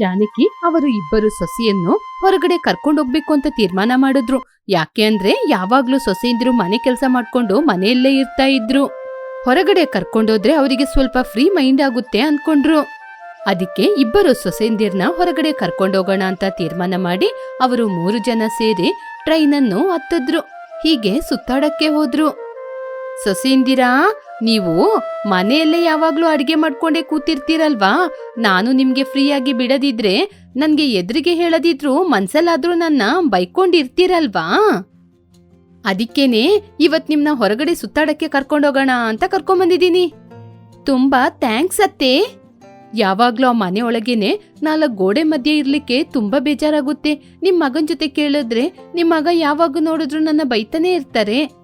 ಜಾನಕಿ ಅವರು ಇಬ್ಬರು ಸೊಸೆಯನ್ನು ಹೊರಗಡೆ ಕರ್ಕೊಂಡೋಗ್ಬೇಕು ಅಂತ ತೀರ್ಮಾನ ಮಾಡಿದ್ರು. ಯಾಕೆ ಅಂದ್ರೆ ಯಾವಾಗ್ಲೂ ಸೊಸೆಯಿಂದ್ರು ಮನೆ ಕೆಲಸ ಮಾಡ್ಕೊಂಡು ಮನೆಯಲ್ಲೇ ಇರ್ತಾ ಇದ್ರು. ಹೊರಗಡೆ ಕರ್ಕೊಂಡೋದ್ರೆ ಅವರಿಗೆ ಸ್ವಲ್ಪ ಫ್ರೀ ಮೈಂಡ್ ಆಗುತ್ತೆ ಅನ್ಕೊಂಡ್ರು. ಅದಕ್ಕೆ ಇಬ್ಬರು ಸೊಸೆಂದಿರ್ನ ಹೊರಗಡೆ ಕರ್ಕೊಂಡೋಗೋಣ ಅಂತ ತೀರ್ಮಾನ ಮಾಡಿ ಅವರು ಮೂರು ಜನ ಸೇರಿ ಟ್ರೈನನ್ನು ಹತ್ತಿದ್ರು. ಹೀಗೆ ಸುತ್ತಾಡಕ್ಕೆ ಹೋದ್ರು. ಸೊಸೆಂದಿರಾ ನೀವು ಮನೆಯಲ್ಲೇ ಯಾವಾಗ್ಲೂ ಅಡಿಗೆ ಮಾಡ್ಕೊಂಡೇ ಕೂತಿರ್ತೀರಲ್ವಾ? ನಾನು ನಿಮ್ಗೆ ಫ್ರೀಯಾಗಿ ಬಿಡದಿದ್ರೆ ನನ್ಗೆ ಎದುರಿಗೆ ಹೇಳದಿದ್ರು ಮನ್ಸಲ್ಲಾದ್ರೂ ನನ್ನ ಬೈಕೊಂಡಿರ್ತೀರಲ್ವಾ? ಅದಕ್ಕೇನೆ ಇವತ್ ನಿಮ್ನ ಹೊರಗಡೆ ಸುತ್ತಾಡಕ್ಕೆ ಕರ್ಕೊಂಡೋಗೋಣ ಅಂತ ಕರ್ಕೊಂಬಂದಿದ್ದೀನಿ. ತುಂಬಾ ಥ್ಯಾಂಕ್ಸ್ ಅತ್ತೆ. ಯಾವಾಗ್ಲೂ ಆ ಮನೆ ಒಳಗೇನೆ ನಾಲ್ಕು ಗೋಡೆ ಮಧ್ಯೆ ಇರ್ಲಿಕ್ಕೆ ತುಂಬಾ ಬೇಜಾರಾಗುತ್ತೆ. ನಿಮ್ ಮಗನ್ ಜೊತೆ ಕೇಳಿದ್ರೆ ನಿಮ್ ಮಗ ಯಾವಾಗ ನೋಡಿದ್ರು ನನ್ನ ಬೈತಾನೆ ಇರ್ತಾರೆ.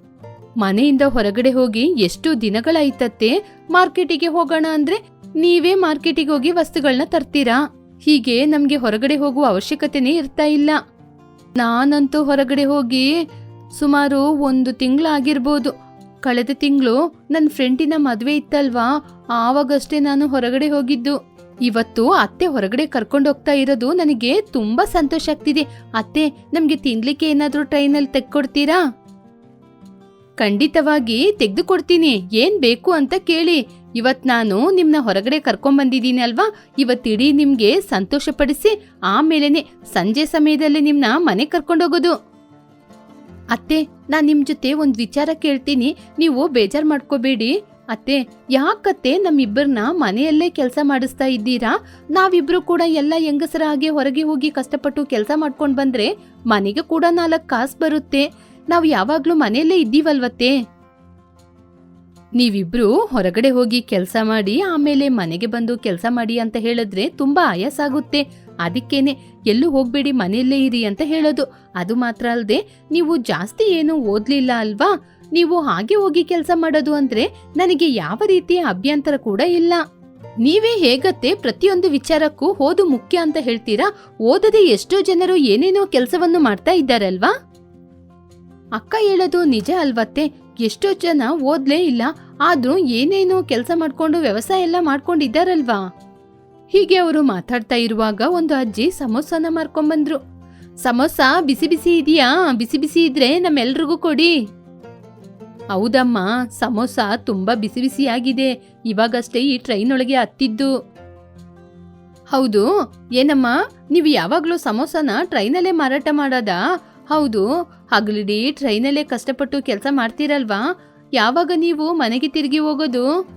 ಮನೆಯಿಂದ ಹೊರಗಡೆ ಹೋಗಿ ಎಷ್ಟು ದಿನಗಳಾಯ್ತತ್ತೆ. ಮಾರ್ಕೆಟಿಗೆ ಹೋಗೋಣ ಅಂದ್ರೆ ನೀವೇ ಮಾರ್ಕೆಟಿಗೆ ಹೋಗಿ ವಸ್ತುಗಳನ್ನ ತರ್ತೀರಾ? ಹೀಗೆ ನಮ್ಗೆ ಹೊರಗಡೆ ಹೋಗುವ ಅವಶ್ಯಕತೆನೇ ಇರ್ತಾ ಇಲ್ಲ. ನಾನಂತೂ ಹೊರಗಡೆ ಹೋಗಿ ಸುಮಾರು ಒಂದು ತಿಂಗಳಾಗಿರ್ಬೋದು ಕಳೆದ ತಿಂಗಳು ನನ್ನ ಫ್ರೆಂಡಿನ ಮದುವೆ ಇತ್ತಲ್ವಾ? ಆವಾಗಷ್ಟೇ ನಾನು ಹೊರಗಡೆ ಹೋಗಿದ್ದು. ಇವತ್ತು ಅತ್ತೆ ಹೊರಗಡೆ ಕರ್ಕೊಂಡು ಹೋಗ್ತಾ ಇರೋದು ನನಗೆ ತುಂಬಾ ಸಂತೋಷ ಆಗ್ತಿದೆ. ಅತ್ತೆ, ನಮ್ಗೆ ತಿನ್ಲಿಕ್ಕೆ ಏನಾದ್ರೂ ಟ್ರೈನಲ್ಲಿ ತೆಕ್ಕೊಡ್ತೀರಾ? ಖಂಡಿತವಾಗಿ ತೆಗೆದುಕೊಡ್ತೀನಿ. ಏನ್ ಬೇಕು ಅಂತ ಕೇಳಿ. ಇವತ್ ನಾನು ನಿಮ್ನ ಹೊರಗಡೆ ಕರ್ಕೊಂಡ್ ಬಂದಿದ್ದೀನಿ ಅಲ್ವಾ ಇಡೀ ನಿಮ್ಗೆ ಸಂತೋಷಪಡಿಸಿ ಆಮೇಲೆನೆ ಸಂಜೆ ಸಮಯದಲ್ಲಿ ನಿಮ್ನ ಮನೆ ಕರ್ಕೊಂಡೋಗೋದು. ಅತ್ತೆ, ನಾನು ನಿಮ್ ಜೊತೆ ಒಂದು ವಿಚಾರ ಕೇಳ್ತೀನಿ. ನೀವು ಬೇಜಾರ್ ಮಾಡ್ಕೋಬೇಡಿ. ಅತ್ತೆ, ಯಾಕತ್ತೆ ನಮ್ಮಿಬ್ಬರನ್ನ ಮನೆಯಲ್ಲೇ ಕೆಲಸ ಮಾಡಿಸ್ತಾ ಇದ್ದೀರಾ? ನಾವಿಬ್ರು ಕೂಡ ಎಲ್ಲ ಹೆಂಗಸರ ಹಾಗೆ ಹೊರಗೆ ಹೋಗಿ ಕಷ್ಟಪಟ್ಟು ಕೆಲಸ ಮಾಡ್ಕೊಂಡು ಬಂದ್ರೆ ಮನೆಗೆ ಕೂಡ ನಾಲ್ಕು ಕಾಸು ಬರುತ್ತೆ. ನಾವು ಯಾವಾಗ್ಲೂ ಮನೆಯಲ್ಲೇ ಇದ್ದೀವಲ್ವತ್ತೆ? ನೀವಿಬ್ರು ಹೊರಗಡೆ ಹೋಗಿ ಕೆಲಸ ಮಾಡಿ, ಆಮೇಲೆ ಮನೆಗೆ ಬಂದು ಕೆಲಸ ಮಾಡಿ ಅಂತ ಹೇಳಿದ್ರೆ ತುಂಬಾ ಆಯಾಸ ಆಗುತ್ತೆ ಅದಕ್ಕೇನೆ, ಎಲ್ಲೂ ಹೋಗ್ಬೇಡಿ, ಮನೆಯಲ್ಲೇ ಇರಿ ಅಂತ ಹೇಳೋದು. ಅದು ಮಾತ್ರ ಅಲ್ಲದೆ ನೀವು ಜಾಸ್ತಿ ಏನು ಓದ್ಲಿಲ್ಲ ಅಲ್ವಾ? ನೀವು ಹಾಗೆ ಹೋಗಿ ಕೆಲಸ ಮಾಡೋದು ಅಂದ್ರೆ ನನಗೆ ಯಾವ ರೀತಿಯ ಅಭ್ಯಂತರ ಕೂಡ ಇಲ್ಲ. ನೀವೇ ಹೇಗತ್ತೆ ಪ್ರತಿಯೊಂದು ವಿಚಾರಕ್ಕೂ ಓದು ಮುಖ್ಯ ಅಂತ ಹೇಳ್ತೀರಾ? ಓದದೆ ಎಷ್ಟೋ ಜನರು ಏನೇನೋ ಕೆಲಸವನ್ನು ಮಾಡ್ತಾ ಇದ್ದಾರಲ್ವಾ? ಅಕ್ಕ ಹೇಳೋದು ನಿಜ ಅಲ್ವತ್ತೆ? ಎಷ್ಟೋ ಜನ ಓದ್ಲೇ ಇಲ್ಲ, ಆದ್ರೂ ಏನೇನೋ ಕೆಲಸ ಮಾಡ್ಕೊಂಡು ವ್ಯವಸಾಯ ಎಲ್ಲ ಮಾಡ್ಕೊಂಡಿದ್ದಾರಲ್ವಾ? ಹೀಗೆ ಅವರು ಮಾತಾಡ್ತಾ ಇರುವಾಗ ಒಂದು ಅಜ್ಜಿ ಸಮೋಸನ ಮಾರ್ಕೊಂಡ್ಬಂದ್ರು ಸಮೋಸ, ಬಿಸಿ ಬಿಸಿ ಇದೆಯಾ? ಬಿಸಿ ಬಿಸಿ ಇದ್ರೆ ನಮ್ಮೆಲ್ರಿಗೂ ಕೊಡಿ. ಹೌದಮ್ಮ, ಸಮೋಸ ತುಂಬಾ ಬಿಸಿ ಬಿಸಿಯಾಗಿದೆ ಇವಾಗಷ್ಟೇ ಈ ಟ್ರೈನ್ ಒಳಗೆ ಹತ್ತಿದ್ದು. ಹೌದು, ಏನಮ್ಮ, ನೀವು ಯಾವಾಗಲೂ ಸಮೋಸನ ಟ್ರೈನಲ್ಲೇ ಮಾರಾಟ ಮಾಡೋದಾ? ಹೌದು, ಹಗಲಿಡೀ ಟ್ರೈನಲ್ಲೇ ಕಷ್ಟಪಟ್ಟು ಕೆಲಸ ಮಾಡ್ತೀರಲ್ವಾ? ಯಾವಾಗ ನೀವು ಮನೆಗೆ ತಿರುಗಿ ಹೋಗೋದು?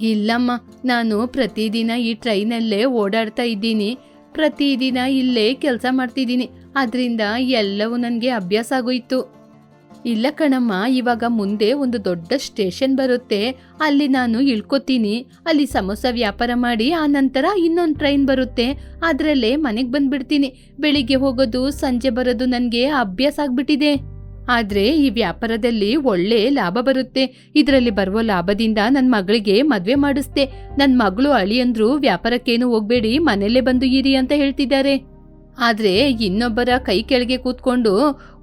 ಇಲ್ಲಮ್ಮ, ನಾನು ಪ್ರತಿದಿನ ಈ ಟ್ರೈನಲ್ಲೇ ಓಡಾಡ್ತಾ ಇದ್ದೀನಿ. ಪ್ರತಿದಿನ ಇಲ್ಲೇ ಕೆಲಸ ಮಾಡ್ತಿದ್ದೀನಿ. ಅದರಿಂದ ಎಲ್ಲವೂ ನನಗೆ ಅಭ್ಯಾಸ ಆಗೋಯ್ತು. ಇಲ್ಲ ಕಣಮ್ಮ, ಇವಾಗ ಮುಂದೆ ಒಂದು ದೊಡ್ಡ ಸ್ಟೇಷನ್ ಬರುತ್ತೆ. ಅಲ್ಲಿ ನಾನು ಇಳ್ಕೊತೀನಿ. ಅಲ್ಲಿ ಸಮೋಸ ವ್ಯಾಪಾರ ಮಾಡಿ, ಆ ನಂತರ ಇನ್ನೊಂದು ಟ್ರೈನ್ ಬರುತ್ತೆ. ಅದರಲ್ಲೇ ಮನೆಗೆ ಬಂದ್ಬಿಡ್ತೀನಿ. ಬೆಳಿಗ್ಗೆ ಹೋಗೋದು, ಸಂಜೆ ಬರೋದು ನನಗೆ ಅಭ್ಯಾಸ ಆಗ್ಬಿಟ್ಟಿದೆ. ಆದ್ರೆ ಈ ವ್ಯಾಪಾರದಲ್ಲಿ ಒಳ್ಳೆ ಲಾಭ ಬರುತ್ತೆ. ಇದರಲ್ಲಿ ಬರುವ ಲಾಭದಿಂದ ನನ್ನ ಮಗಳಿಗೆ ಮದುವೆ ಮಾಡಿಸ್ದೆ. ನನ್ನ ಮಗಳು ಅಳಿಯಂದ್ರು ವ್ಯಾಪಾರಕ್ಕೇನು ಹೋಗಬೇಡಿ, ಮನೆಯಲ್ಲೇ ಬಂದು ಇರಿ ಅಂತ ಹೇಳ್ತಿದ್ದಾರೆ. ಆದ್ರೆ ಇನ್ನೊಬ್ಬರ ಕೈ ಕೆಳಗೆ ಕೂತ್ಕೊಂಡು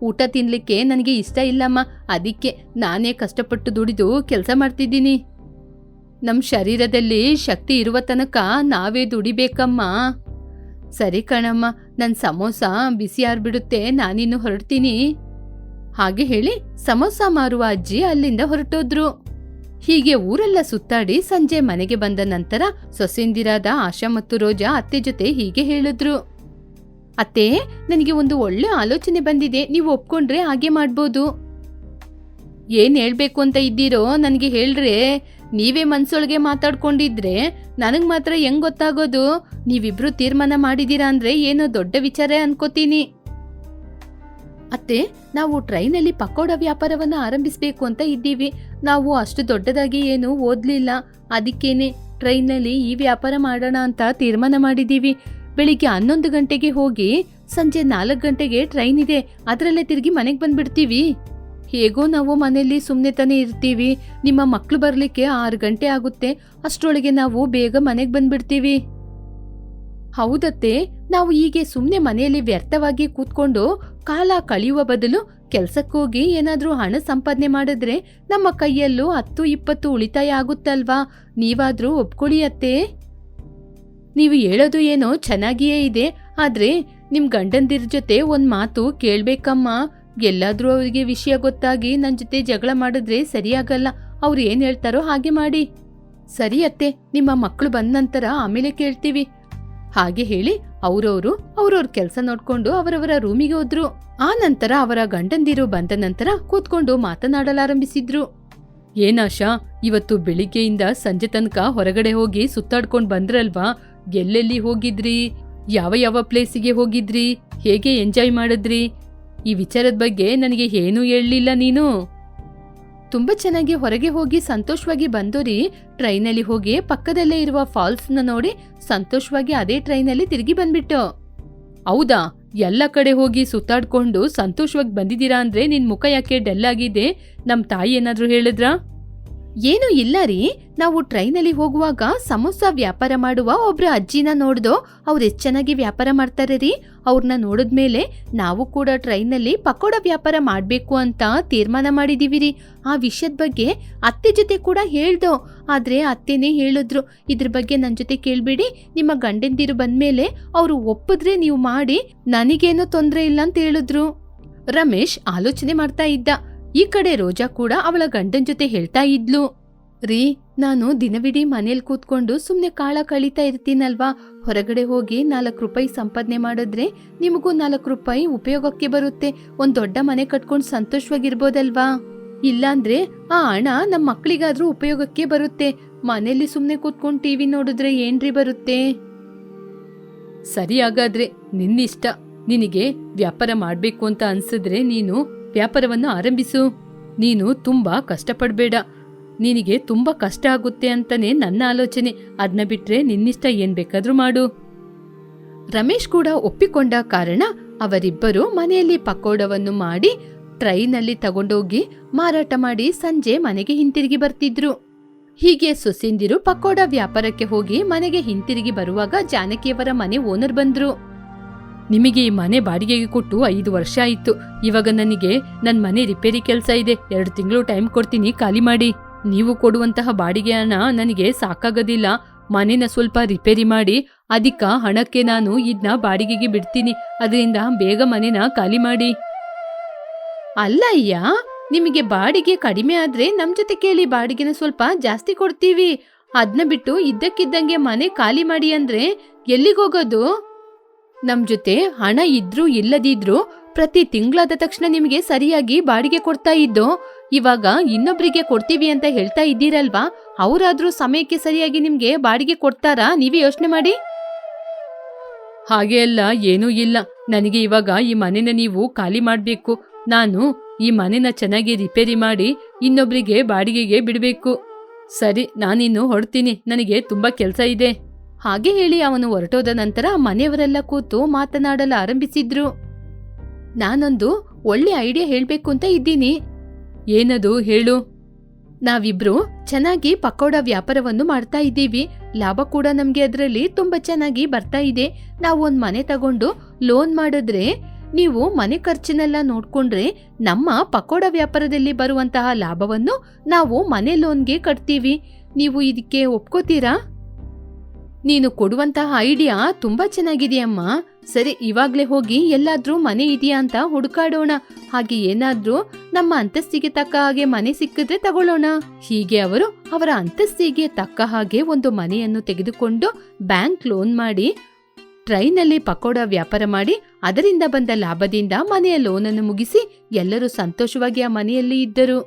ಊಟ ತಿನ್ನಲಿಕ್ಕೆ ನನಗೆ ಇಷ್ಟ ಇಲ್ಲಮ್ಮ. ಅದಕ್ಕೆ ನಾನೇ ಕಷ್ಟಪಟ್ಟು ದುಡಿದು ಕೆಲಸ ಮಾಡ್ತಿದ್ದೀನಿ. ನಮ್ಮ ಶರೀರದಲ್ಲಿ ಶಕ್ತಿ ಇರುವ ತನಕ ನಾವೇ ದುಡಿಬೇಕಮ್ಮ. ಸರಿ ಕಣಮ್ಮ ನನ್ನ ಸಮೋಸ ಬಿಸಿ ಆರ್ಬಿಡುತ್ತೆ, ನಾನಿನ್ನು ಹೊರಡ್ತೀನಿ. ಹಾಗೆ ಹೇಳಿ ಸಮೋಸ ಮಾರುವ ಅಜ್ಜಿ ಅಲ್ಲಿಂದ ಹೊರಟೋದ್ರು. ಹೀಗೆ ಊರೆಲ್ಲ ಸುತ್ತಾಡಿ ಸಂಜೆ ಮನೆಗೆ ಬಂದ ನಂತರ ಸೊಸೆಂದಿರಾದ ಆಶಾ ಮತ್ತು ರೋಜಾ ಅತ್ತೆ ಜೊತೆ ಹೀಗೆ ಹೇಳಿದ್ರು. ಅತ್ತೆ, ನನಗೆ ಒಂದು ಒಳ್ಳೆ ಆಲೋಚನೆ ಬಂದಿದೆ. ನೀವು ಒಪ್ಕೊಂಡ್ರೆ ಹಾಗೆ ಮಾಡ್ಬೋದು. ಏನ್ ಹೇಳ್ಬೇಕು ಅಂತ ಇದ್ದೀರೋ ನನಗೆ ಹೇಳ್ರೆ. ನೀವೇ ಮನ್ಸೊಳಗೆ ಮಾತಾಡ್ಕೊಂಡಿದ್ರೆ ನನಗೆ ಮಾತ್ರ ಹೆಂಗ್ ಗೊತ್ತಾಗೋದು? ನೀವಿಬ್ರು ತೀರ್ಮಾನ ಮಾಡಿದೀರಾ ಅಂದ್ರೆ ಏನೋ ದೊಡ್ಡ ವಿಚಾರ ಅನ್ಕೋತೀನಿ. ಅತ್ತೆ, ನಾವು ಟ್ರೈನಲ್ಲಿ ಪಕೋಡ ವ್ಯಾಪಾರವನ್ನ ಆರಂಭಿಸಬೇಕು ಅಂತ ಇದ್ದೀವಿ. ನಾವು ಅಷ್ಟು ದೊಡ್ಡದಾಗಿ ಏನು ಓದ್ಲಿಲ್ಲ. ಅದಕ್ಕೇನೆ ಟ್ರೈನಲ್ಲಿ ಈ ವ್ಯಾಪಾರ ಮಾಡೋಣ ಅಂತ ತೀರ್ಮಾನ ಮಾಡಿದ್ದೀವಿ. ಬೆಳಿಗ್ಗೆ ಹನ್ನೊಂದು ಗಂಟೆಗೆ ಹೋಗಿ ಸಂಜೆ ನಾಲ್ಕು ಗಂಟೆಗೆ ಟ್ರೈನ್ ಇದೆ. ಅದರಲ್ಲೇ ತಿರುಗಿ ಮನೆಗೆ ಬಂದ್ಬಿಡ್ತೀವಿ. ಹೇಗೋ ನಾವು ಮನೆಯಲ್ಲಿ ಸುಮ್ಮನೆ ತಾನೇ ಇರ್ತೀವಿ. ನಿಮ್ಮ ಮಕ್ಕಳು ಬರಲಿಕ್ಕೆ ಆರು ಗಂಟೆ ಆಗುತ್ತೆ. ಅಷ್ಟರೊಳಗೆ ನಾವು ಬೇಗ ಮನೆಗೆ ಬಂದ್ಬಿಡ್ತೀವಿ. ಹೌದತ್ತೆ. ನಾವು ಹೀಗೆ ಸುಮ್ಮನೆ ಮನೆಯಲ್ಲಿ ವ್ಯರ್ಥವಾಗಿ ಕೂತ್ಕೊಂಡು ಕಾಲ ಕಳೆಯುವ ಬದಲು ಕೆಲಸಕ್ಕೋಗಿ ಏನಾದರೂ ಹಣ ಸಂಪಾದನೆ ಮಾಡಿದ್ರೆ ನಮ್ಮ ಕೈಯಲ್ಲೂ ಹತ್ತು, ಇಪ್ಪತ್ತು ಉಳಿತಾಯ ಆಗುತ್ತಲ್ವಾ? ನೀವಾದರೂ ಒಪ್ಕೊಳ್ಳಿ ಅತ್ತೆ. ನೀವು ಹೇಳೋದು ಏನೋ ಚೆನ್ನಾಗಿಯೇ ಇದೆ, ಆದ್ರೆ ನಿಮ್ ಗಂಡಂದಿರ ಜೊತೆ ಒಂದ್ ಮಾತು ಕೇಳಬೇಕಮ್ಮ. ಎಲ್ಲಾದ್ರೂ ಅವರಿಗೆ ವಿಷಯ ಗೊತ್ತಾಗಿ ನನ್ ಜೊತೆ ಜಗಳ ಮಾಡಿದ್ರೆ ಸರಿಯಾಗಲ್ಲ, ಅವ್ರು ಏನ್ ಹೇಳ್ತಾರೋ ಹಾಗೆ ಮಾಡಿ. ಸರಿ ಅತ್ತೆ, ನಿಮ್ಮ ಮಕ್ಕಳು ಬಂದ ನಂತರ ಆಮೇಲೆ ಕೇಳ್ತೀವಿ. ಹಾಗೆ ಹೇಳಿ ಅವ್ರವ್ರು ಅವ್ರವ್ರ ಕೆಲಸ ನೋಡ್ಕೊಂಡು ಅವರವರ ರೂಮಿಗೆ ಹೋದ್ರು. ಆ ನಂತರ ಅವರ ಗಂಡಂದಿರು ಬಂದ ನಂತರ ಕೂತ್ಕೊಂಡು ಮಾತನಾಡಲಾರಂಭಿಸಿದ್ರು ಏನಾಶಾ ಇವತ್ತು ಬೆಳಿಗ್ಗೆಯಿಂದ ಸಂಜೆ ತನಕ ಹೊರಗಡೆ ಹೋಗಿ ಸುತ್ತಾಡ್ಕೊಂಡ್ ಬಂದ್ರಲ್ವಾ? ಎಲ್ಲೆಲ್ಲಿ ಹೋಗಿದ್ರಿ? ಯಾವ ಯಾವ ಪ್ಲೇಸಿಗೆ ಹೋಗಿದ್ರಿ? ಹೇಗೆ ಎಂಜಾಯ್ ಮಾಡಿದ್ರಿ? ಈ ವಿಚಾರದ ಬಗ್ಗೆ ನನಗೆ ಏನೂ ಹೇಳಲಿಲ್ಲ ನೀನು. ತುಂಬ ಚೆನ್ನಾಗಿ ಹೊರಗೆ ಹೋಗಿ ಸಂತೋಷವಾಗಿ ಬಂದೋರಿ ಟ್ರೈನಲ್ಲಿ ಹೋಗಿ ಪಕ್ಕದಲ್ಲೇ ಇರುವ ಫಾಲ್ಸ್ನ ನೋಡಿ ಸಂತೋಷವಾಗಿ ಅದೇ ಟ್ರೈನಲ್ಲಿ ತಿರುಗಿ ಬಂದ್ಬಿಟ್ಟು. ಹೌದಾ? ಎಲ್ಲ ಕಡೆ ಹೋಗಿ ಸುತ್ತಾಡ್ಕೊಂಡು ಸಂತೋಷವಾಗಿ ಬಂದಿದ್ದೀರಾ ಅಂದ್ರೆ ನಿನ್ನ ಮುಖ ಯಾಕೆ ಡಲ್ ಆಗಿದೆ ನಮ್ಮ ತಾಯಿ ಏನಾದರೂ ಹೇಳಿದ್ರಾ? ಏನೂ ಇಲ್ಲ ರೀ. ನಾವು ಟ್ರೈನಲ್ಲಿ ಹೋಗುವಾಗ ಸಮೋಸ ವ್ಯಾಪಾರ ಮಾಡುವ ಒಬ್ರು ಅಜ್ಜಿನ ನೋಡ್ದೋ ಅವ್ರು ಎಷ್ಟ್ ಚೆನ್ನಾಗಿ ವ್ಯಾಪಾರ ಮಾಡ್ತಾರೆ ರೀ. ಅವ್ರನ್ನ ನೋಡಿದ್ಮೇಲೆ ನಾವು ಕೂಡ ಟ್ರೈನಲ್ಲಿ ಪಕೋಡ ವ್ಯಾಪಾರ ಮಾಡಬೇಕು ಅಂತ ತೀರ್ಮಾನ ಮಾಡಿದೀವಿ ರೀ. ಆ ವಿಷಯದ ಬಗ್ಗೆ ಅತ್ತೆ ಜೊತೆ ಕೂಡ ಹೇಳ್ದೋ. ಆದ್ರೆ ಅತ್ತೆನೇ ಹೇಳಿದ್ರು, ಇದ್ರ ಬಗ್ಗೆ ನನ್ನ ಜೊತೆ ಕೇಳಬೇಡಿ. ನಿಮ್ಮ ಗಂಡಂದಿರು ಬಂದ್ಮೇಲೆ ಅವರು ಒಪ್ಪಿದ್ರೆ ನೀವು ಮಾಡಿ, ನನಗೇನೋ ತೊಂದರೆ ಇಲ್ಲ ಅಂತ ಹೇಳಿದ್ರು. ರಮೇಶ್ ಆಲೋಚನೆ ಮಾಡ್ತಾ ಇದ್ದ. ಈ ಕಡೆ ರೋಜಾ ಕೂಡ ಅವಳ ಗಂಡನ ಜೊತೆ ಹೇಳ್ತಾ ಇದ್ಲು. ರೀ, ನಾನು ದಿನವಿಡೀ ಮನೇಲಿ ಕೂತ್ಕೊಂಡು ಸುಮ್ಮನೆ ಕಾಳ ಕಳೀತಾ ಇರ್ತೀನಲ್ವಾ? ಹೊರಗಡೆ ಹೋಗಿ ನಾಲ್ಕು ರೂಪಾಯಿ ಸಂಪಾದನೆ ಮಾಡಿದ್ರೆ ನಿಮಗೂ ನಾಲ್ಕು ರೂಪಾಯಿ ಉಪಯೋಗಕ್ಕೆ ಬರುತ್ತೆ. ಒಂದ್ ದೊಡ್ಡ ಮನೆ ಕಟ್ಕೊಂಡು ಸಂತೋಷವಾಗಿರ್ಬೋದಲ್ವಾ? ಇಲ್ಲಾಂದ್ರೆ ಆ ಹಣ ನಮ್ಮ ಮಕ್ಕಳಿಗಾದ್ರೂ ಉಪಯೋಗಕ್ಕೆ ಬರುತ್ತೆ. ಮನೆಯಲ್ಲಿ ಸುಮ್ಮನೆ ಕೂತ್ಕೊಂಡು ಟಿವಿ ನೋಡಿದ್ರೆ ಏನ್ರಿ ಬರುತ್ತೆ? ಸರಿ ಹಾಗಾದ್ರೆ ನಿನ್ನಿಷ್ಟ. ನಿನಗೆ ವ್ಯಾಪಾರ ಮಾಡಬೇಕು ಅಂತ ಅನ್ಸಿದ್ರೆ ನೀನು ವ್ಯಾಪಾರವನ್ನು ಆರಂಭಿಸು. ನೀನು ತುಂಬಾ ಕಷ್ಟಪಡಬೇಡ. ನಿನಗೆ ತುಂಬಾ ಕಷ್ಟ ಆಗುತ್ತೆ ಅಂತಾನೆ ನನ್ನ ಆಲೋಚನೆ. ಅದನ್ನ ಬಿಟ್ರೆ ನಿನ್ನಿಷ್ಟ ಏನ್ ಬೇಕಾದ್ರೂ ಮಾಡು. ರಮೇಶ್ ಕೂಡ ಒಪ್ಪಿಕೊಂಡ ಕಾರಣ ಅವರಿಬ್ಬರು ಮನೆಯಲ್ಲಿ ಪಕೋಡವನ್ನು ಮಾಡಿ ಟ್ರೈನಲ್ಲಿ ತಗೊಂಡೋಗಿ ಮಾರಾಟ ಮಾಡಿ ಸಂಜೆ ಮನೆಗೆ ಹಿಂತಿರುಗಿ ಬರ್ತಿದ್ರು. ಹೀಗೆ ಸುಸಿಂದಿರು ಪಕೋಡ ವ್ಯಾಪಾರಕ್ಕೆ ಹೋಗಿ ಮನೆಗೆ ಹಿಂತಿರುಗಿ ಬರುವಾಗ ಜಾನಕಿಯವರ ಮನೆ ಓನರ್ ಬಂದ್ರು. ನಿಮಗೆ ಈ ಮನೆ ಬಾಡಿಗೆಗೆ ಕೊಟ್ಟು ಐದು ವರ್ಷ ಆಯಿತು. ಇವಾಗ ನನಗೆ ನನ್ನ ಮನೆ ರಿಪೇರಿ ಕೆಲಸ ಇದೆ. ಎರಡು ತಿಂಗಳು ಟೈಮ್ ಕೊಡ್ತೀನಿ, ಖಾಲಿ ಮಾಡಿ. ನೀವು ಕೊಡುವಂತಹ ಬಾಡಿಗೆ ಹಣ ನನಗೆ ಸಾಕಾಗೋದಿಲ್ಲ. ಮನೆನ ಸ್ವಲ್ಪ ರಿಪೇರಿ ಮಾಡಿ. ಅಧಿಕ ಹಣಕ್ಕೆ ನಾನು ಇದನ್ನ ಬಾಡಿಗೆಗೆ ಬಿಡ್ತೀನಿ. ಅದರಿಂದ ಬೇಗ ಮನೇನ ಖಾಲಿ ಮಾಡಿ. ಅಲ್ಲ ಅಯ್ಯ, ನಿಮಗೆ ಬಾಡಿಗೆ ಕಡಿಮೆ ಆದ್ರೆ ನಮ್ ಜೊತೆ ಕೇಳಿ ಬಾಡಿಗೆನ ಸ್ವಲ್ಪ ಜಾಸ್ತಿ ಕೊಡ್ತೀವಿ. ಅದನ್ನ ಬಿಟ್ಟು ಇದ್ದಕ್ಕಿದ್ದಂಗೆ ಮನೆ ಖಾಲಿ ಮಾಡಿ ಅಂದ್ರೆ ಎಲ್ಲಿಗೋಗೋದು ನಮ್ ಜೊತೆ ಹಣ ಇದ್ರೂ ಇಲ್ಲದಿದ್ರೂ ಪ್ರತಿ ತಿಂಗಳಾದ ತಕ್ಷಣ ನಿಮಗೆ ಸರಿಯಾಗಿ ಬಾಡಿಗೆ ಕೊಡ್ತಾ ಇದ್ದೋ, ಇವಾಗ ಇನ್ನೊಬ್ರಿಗೆ ಕೊಡ್ತೀವಿ ಅಂತ ಹೇಳ್ತಾ ಇದ್ದೀರಲ್ವಾ? ಅವರಾದ್ರೂ ಸಮಯಕ್ಕೆ ಸರಿಯಾಗಿ ನಿಮ್ಗೆ ಬಾಡಿಗೆ ಕೊಡ್ತಾರಾ? ನೀವೇ ಯೋಚನೆ ಮಾಡಿ. ಹಾಗೆ ಅಲ್ಲ, ಏನೂ ಇಲ್ಲ. ನನಗೆ ಇವಾಗ ಈ ಮನೆನ ನೀವು ಖಾಲಿ ಮಾಡ್ಬೇಕು. ನಾನು ಈ ಮನೆನ ಚೆನ್ನಾಗಿ ರಿಪೇರಿ ಮಾಡಿ ಇನ್ನೊಬ್ರಿಗೆ ಬಾಡಿಗೆಗೆ ಬಿಡಬೇಕು. ಸರಿ, ನಾನಿನ್ನು ಹೊಡ್ತೀನಿ ನನಗೆ ತುಂಬಾ ಕೆಲಸ ಇದೆ. ಹಾಗೆ ಹೇಳಿ ಅವನು ಹೊರಟೋದ ನಂತರ ಮನೆಯವರೆಲ್ಲ ಕೂತು ಮಾತನಾಡಲು ಆರಂಭಿಸಿದ್ರು. ನಾನೊಂದು ಒಳ್ಳೆ ಐಡಿಯಾ ಹೇಳ್ಬೇಕು ಅಂತ ಇದ್ದೀನಿ. ಏನದು ಹೇಳು. ನಾವಿಬ್ರು ಚೆನ್ನಾಗಿ ಪಕೋಡ ವ್ಯಾಪಾರವನ್ನು ಮಾಡ್ತಾ ಇದ್ದೀವಿ. ಲಾಭ ಕೂಡ ನಮ್ಗೆ ಅದರಲ್ಲಿ ತುಂಬಾ ಚೆನ್ನಾಗಿ ಬರ್ತಾ ಇದೆ. ನಾವು ಒಂದ್ ಮನೆ ತಗೊಂಡು ಲೋನ್ ಮಾಡಿದ್ರೆ ನೀವು ಮನೆ ಖರ್ಚಿನೆಲ್ಲ ನೋಡ್ಕೊಂಡ್ರೆ ನಮ್ಮ ಪಕೋಡ ವ್ಯಾಪಾರದಲ್ಲಿ ಬರುವಂತಹ ಲಾಭವನ್ನು ನಾವು ಮನೆ ಲೋನ್ಗೆ ಕಟ್ತೀವಿ. ನೀವು ಇದಕ್ಕೆ ಒಪ್ಕೋತೀರಾ? ನೀನು ಕೊಡುವಂತಹ ಐಡಿಯಾ ತುಂಬಾ ಚೆನ್ನಾಗಿದೆಯಮ್ಮ. ಸರಿ, ಇವಾಗ್ಲೇ ಹೋಗಿ ಎಲ್ಲಾದ್ರೂ ಮನೆ ಇದೆಯಾ ಅಂತ ಹುಡುಕಾಡೋಣ. ಹಾಗೆ ಏನಾದ್ರೂ ನಮ್ಮ ಅಂತಸ್ತಿಗೆ ತಕ್ಕ ಹಾಗೆ ಮನೆ ಸಿಕ್ಕಿದ್ರೆ ತಗೊಳ್ಳೋಣ. ಹೀಗೆ ಅವರು ಅವರ ಅಂತಸ್ತಿಗೆ ತಕ್ಕ ಹಾಗೆ ಒಂದು ಮನೆಯನ್ನು ತೆಗೆದುಕೊಂಡು ಬ್ಯಾಂಕ್ ಲೋನ್ ಮಾಡಿ, ಟ್ರೈನಲ್ಲಿ ಪಕೋಡ ವ್ಯಾಪಾರ ಮಾಡಿ, ಅದರಿಂದ ಬಂದ ಲಾಭದಿಂದ ಮನೆಯ ಲೋನನ್ನು ಮುಗಿಸಿ ಎಲ್ಲರೂ ಸಂತೋಷವಾಗಿ ಆ ಮನೆಯಲ್ಲಿ ಇದ್ದರು.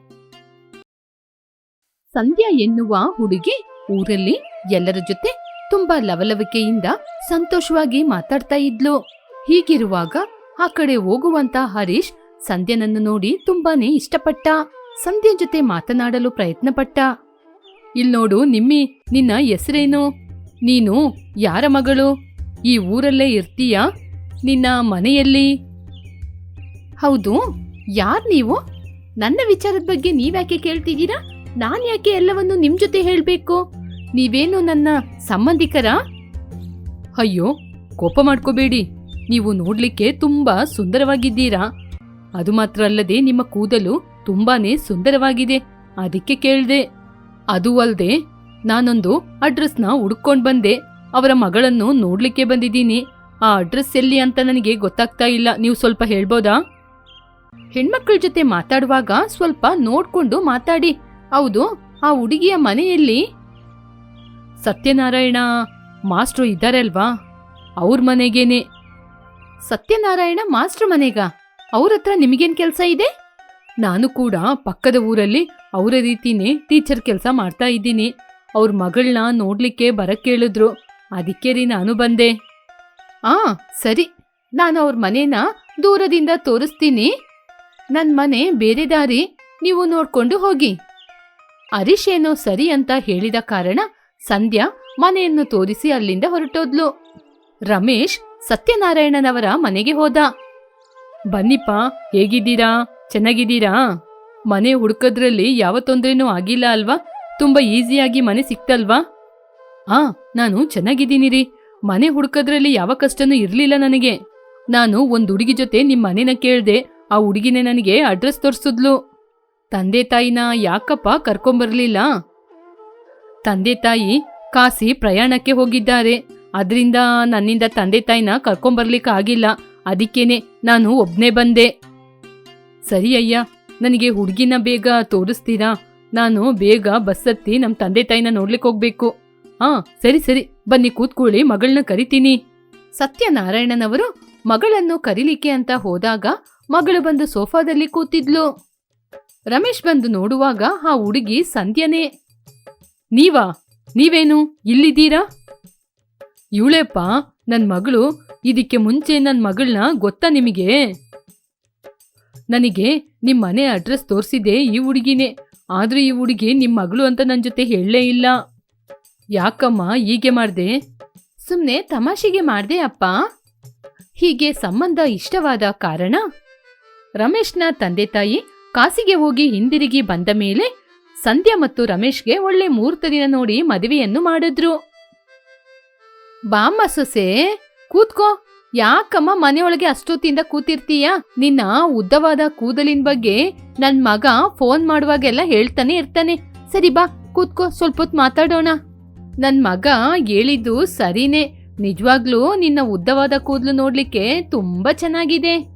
ಸಂಧ್ಯಾ ಎನ್ನುವ ಹುಡುಗಿ ಊರಲ್ಲಿ ಎಲ್ಲರ ಜೊತೆ ತುಂಬಾ ಲವಲವಿಕೆಯಿಂದ ಸಂತೋಷವಾಗಿ ಮಾತಾಡ್ತಾ ಇದ್ಲು. ಹೀಗಿರುವಾಗ ಆ ಕಡೆ ಹೋಗುವಂತ ಹರೀಶ್ ಸಂಧ್ಯನನ್ನು ನೋಡಿ ತುಂಬಾನೇ ಇಷ್ಟಪಟ್ಟ ಸಂಧ್ಯಾ ಜೊತೆ ಮಾತನಾಡಲು ಪ್ರಯತ್ನ ಪಟ್ಟ ಇಲ್ ನೋಡು ನಿಮ್ಮಿ, ನಿನ್ನ ಹೆಸರೇನು? ನೀನು ಯಾರ ಮಗಳು? ಈ ಊರಲ್ಲೇ ಇರ್ತೀಯಾ? ನಿನ್ನ ಮನೆಯಲ್ಲಿ? ಹೌದು, ಯಾರ್ ನೀವು? ನನ್ನ ವಿಚಾರದ ಬಗ್ಗೆ ನೀವ್ಯಾಕೆ ಕೇಳ್ತಿದ್ದೀರಾ? ನಾನು ಯಾಕೆ ಎಲ್ಲವನ್ನು ನಿಮ್ ಜೊತೆ ಹೇಳ್ಬೇಕು? ನೀವೇನು ನನ್ನ ಸಂಬಂಧಿಕರ? ಅಯ್ಯೋ, ಕೋಪ ಮಾಡ್ಕೋಬೇಡಿ. ನೀವು ನೋಡ್ಲಿಕ್ಕೆ ತುಂಬಾ ಸುಂದರವಾಗಿದ್ದೀರಾ. ಅದು ಮಾತ್ರ ಅಲ್ಲದೆ ನಿಮ್ಮ ಕೂದಲು ತುಂಬಾನೇ ಸುಂದರವಾಗಿದೆ. ಅದಕ್ಕೆ ಕೇಳ್ದೆ. ಅದು ಅಲ್ಲದೆ ನಾನೊಂದು ಅಡ್ರೆಸ್ನ ಹುಡ್ಕೊಂಡ್ ಬಂದೆ. ಅವರ ಮಗಳನ್ನು ನೋಡ್ಲಿಕ್ಕೆ ಬಂದಿದ್ದೀನಿ. ಆ ಅಡ್ರೆಸ್ ಎಲ್ಲಿ ಅಂತ ನನಗೆ ಗೊತ್ತಾಗ್ತಾ ಇಲ್ಲ. ನೀವು ಸ್ವಲ್ಪ ಹೇಳ್ಬೋದಾ? ಹೆಣ್ಮಕ್ಳ ಜೊತೆ ಮಾತಾಡುವಾಗ ಸ್ವಲ್ಪ ನೋಡ್ಕೊಂಡು ಮಾತಾಡಿ. ಹೌದು, ಆ ಹುಡುಗಿಯ ಮನೆಯಲ್ಲಿ ಸತ್ಯನಾರಾಯಣ ಮಾಸ್ಟ್ರು ಇದ್ದಾರೆ ಅಲ್ವಾ ಅವ್ರ ಮನೆಗೇನೆ. ಸತ್ಯನಾರಾಯಣ ಮಾಸ್ಟ್ರ್ ಮನೆಗ? ಅವ್ರ ಹತ್ರ ನಿಮಗೇನ್ ಕೆಲಸ ಇದೆ? ನಾನು ಕೂಡ ಪಕ್ಕದ ಊರಲ್ಲಿ ಅವರ ರೀತಿನೇ ಟೀಚರ್ ಕೆಲಸ ಮಾಡ್ತಾ ಇದ್ದೀನಿ. ಅವ್ರ ಮಗಳನ್ನ ನೋಡ್ಲಿಕ್ಕೆ ಬರಕ್ಕೆ ಕೇಳಿದ್ರು. ಅದಕ್ಕೆ ರೀ ನಾನು ಬಂದೆ. ಆ, ಸರಿ. ನಾನು ಅವ್ರ ಮನೇನ ದೂರದಿಂದ ತೋರಿಸ್ತೀನಿ. ನನ್ನ ಮನೆ ಬೇರೆ ದಾರಿ. ನೀವು ನೋಡ್ಕೊಂಡು ಹೋಗಿ. ಅರಿಶೇನೋ ಸರಿ ಅಂತ ಹೇಳಿದ ಕಾರಣ ಸಂಧ್ಯಾ ಮನೆಯನ್ನು ತೋರಿಸಿ ಅಲ್ಲಿಂದ ಹೊರಟೋದ್ಲು. ರಮೇಶ್ ಸತ್ಯನಾರಾಯಣನವರ ಮನೆಗೆ ಹೋದ. ಬನ್ನಿಪ್ಪ, ಹೇಗಿದ್ದೀರಾ? ಚೆನ್ನಾಗಿದ್ದೀರಾ? ಮನೆ ಹುಡುಕದ್ರಲ್ಲಿ ಯಾವ ತೊಂದ್ರೆನೂ ಆಗಿಲ್ಲ ಅಲ್ವಾ? ತುಂಬಾ ಈಸಿಯಾಗಿ ಮನೆ ಸಿಕ್ತಲ್ವಾ? ಆ, ನಾನು ಚೆನ್ನಾಗಿದ್ದೀನಿ ರೀ ಮನೆ ಹುಡುಕದ್ರಲ್ಲಿ ಯಾವ ಕಷ್ಟನೂ ಇರಲಿಲ್ಲ ನನಗೆ. ನಾನು ಒಂದು ಹುಡುಗಿ ಜೊತೆ ನಿಮ್ಮ ಮನೆನ ಕೇಳ್ದೆ, ಆ ಹುಡುಗಿನೇ ನನಗೆ ಅಡ್ರೆಸ್ ತೋರಿಸಿದ್ಲು. ತಂದೆ ತಾಯಿನ ಯಾಕಪ್ಪ ಕರ್ಕೊಂಬರ್ಲಿಲ್ಲ? ತಂದೆ ತಾಯಿ ಕಾಸಿ ಪ್ರಯಾಣಕ್ಕೆ ಹೋಗಿದ್ದಾರೆ. ಅದರಿಂದ ನನ್ನಿಂದ ತಂದೆ ತಾಯಿನ ಕರ್ಕೊಂಬರ್ಲಿಕ್ಕೆ ಆಗಿಲ್ಲ. ಅದಕ್ಕೇನೆ ನಾನು ಒಬ್ನೇ ಬಂದೆ. ಸರಿ ಅಯ್ಯ, ನನಗೆ ಹುಡುಗಿನ ಬೇಗ ತೋರಿಸ್ತೀರಾ? ನಾನು ಬೇಗ ಬಸ್ ಹತ್ತಿ ನಮ್ಮ ತಂದೆ ತಾಯಿನ ನೋಡ್ಲಿಕ್ಕೆ ಹೋಗ್ಬೇಕು. ಹಾ ಸರಿ ಸರಿ, ಬನ್ನಿ ಕೂತ್ಕೊಳ್ಳಿ, ಮಗಳನ್ನ ಕರಿತೀನಿ. ಸತ್ಯನಾರಾಯಣನವರು ಮಗಳನ್ನು ಕರೀಲಿಕ್ಕೆ ಅಂತ ಹೋದಾಗ ಮಗಳು ಬಂದು ಸೋಫಾದಲ್ಲಿ ಕೂತಿದ್ಲು. ರಮೇಶ್ ಬಂದು ನೋಡುವಾಗ ಆ ಹುಡುಗಿ ಸಂಧ್ಯನೇ ನೀವಾ? ನೀವೇನು? ಇಲ್ಲಿದ್ದೀರಾ? ಇವಳೇಪ್ಪ ನನ್ನ ಮಗಳು, ಇದಕ್ಕೆ ಮುಂಚೆ ನನ್ನ ಮಗಳನ್ನ ಗೊತ್ತಾ ನಿಮಗೆ? ನನಗೆ ನಿಮ್ಮ ಮನೆ ಅಡ್ರೆಸ್ ತೋರಿಸಿದೆ ಈ ಹುಡುಗಿನೇ. ಆದರೆ ಈ ಹುಡುಗಿ ನಿಮ್ಮ ಮಗಳು ಅಂತ ನನ್ನ ಜೊತೆ ಹೇಳಲೇ ಇಲ್ಲ. ಯಾಕಮ್ಮ ಹೀಗೆ ಮಾಡ್ದೆ? ಸುಮ್ನೆ ತಮಾಷೆಗೆ ಮಾಡ್ದೆ ಅಪ್ಪ. ಹೀಗೆ ಸಂಬಂಧ ಇಷ್ಟವಾದ ಕಾರಣ ರಮೇಶ್ನ ತಂದೆ ತಾಯಿ ಕಾಸಿಗೆ ಹೋಗಿ ಹಿಂದಿರುಗಿ ಬಂದ ಮೇಲೆ ಸಂಧ್ಯಾ ಮತ್ತು ರಮೇಶ್ಗೆ ಒಳ್ಳೆ ಮುಹೂರ್ತ ದಿನ ನೋಡಿ ಮದುವೆಯನ್ನು ಮಾಡಿದ್ರು. ಬಾಮ್ಮ ಸೊಸೆ, ಕೂತ್ಕೋ. ಯಾಕಮ್ಮ ಮನೆಯೊಳಗೆ ಅಷ್ಟೊತ್ತಿಂದ ಕೂತಿರ್ತೀಯ? ನಿನ್ನ ಉದ್ದವಾದ ಕೂದಲಿನ ಬಗ್ಗೆ ನನ್ ಮಗ ಫೋನ್ ಮಾಡುವಾಗೆಲ್ಲ ಹೇಳ್ತಾನೆ ಇರ್ತಾನೆ. ಸರಿ ಬಾ, ಕೂತ್ಕೋ ಸ್ವಲ್ಪ ಹೊತ್ತು ಮಾತಾಡೋಣ. ನನ್ ಮಗ ಹೇಳಿದ್ದು ಸರಿನೇ. ನಿಜವಾಗ್ಲೂ ನಿನ್ನ ಉದ್ದವಾದ ಕೂದಲು ನೋಡ್ಲಿಕ್ಕೆ ತುಂಬಾ ಚೆನ್ನಾಗಿದೆ.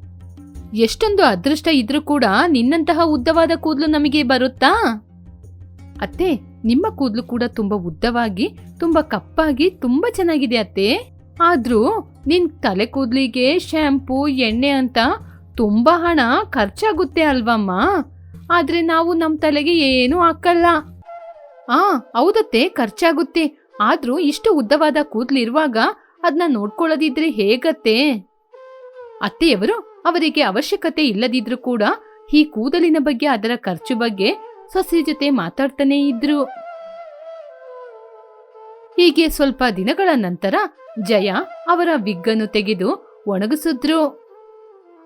ಎಷ್ಟೊಂದು ಅದೃಷ್ಟ ಇದ್ರೂ ಕೂಡ ನಿನ್ನಂತಹ ಉದ್ದವಾದ ಕೂದಲು ನಮಗೆ ಬರುತ್ತಾ? ಅತ್ತೆ, ನಿಮ್ಮ ಕೂದಲು ಕೂಡ ತುಂಬಾ ಉದ್ದವಾಗಿ, ತುಂಬಾ ಕಪ್ಪಾಗಿ, ತುಂಬಾ ಚೆನ್ನಾಗಿದೆ ಅತ್ತೆ. ಆದ್ರೂ ನಿನ್ ತಲೆ ಕೂದಲಿಗೆ ಶ್ಯಾಂಪು ಎಣ್ಣೆ ಅಂತ ತುಂಬಾ ಹಣ ಖರ್ಚಾಗುತ್ತೆ ಅಲ್ವಮ್ಮ? ಆದ್ರೆ ನಾವು ನಮ್ಮ ತಲೆಗೆ ಏನೂ ಹಾಕಲ್ಲ. ಆ, ಹೌದತ್ತೆ, ಖರ್ಚಾಗುತ್ತೆ. ಆದ್ರೂ ಇಷ್ಟು ಉದ್ದವಾದ ಕೂದಲಿರುವಾಗ ಅದನ್ನ ನೋಡ್ಕೊಳ್ಳೋದಿದ್ರೆ ಹೇಗತ್ತೆ? ಅತ್ತೆಯವರು ಅವರಿಗೆ ಅವಶ್ಯಕತೆ ಇಲ್ಲದಿದ್ರೂ ಕೂಡ ಈ ಕೂದಲಿನ ಬಗ್ಗೆ, ಅದರ ಖರ್ಚು ಬಗ್ಗೆ ಸೊಸೆ ಜೊತೆ ಮಾತಾಡ್ತಾನೇ ಇದ್ರು. ಹೀಗೆ ಸ್ವಲ್ಪ ದಿನಗಳ ನಂತರ ಜಯ ಅವರ ವಿಗ್ಗನ್ನು ತೆಗೆದು ಒಣಗಿಸಿದ್ರು.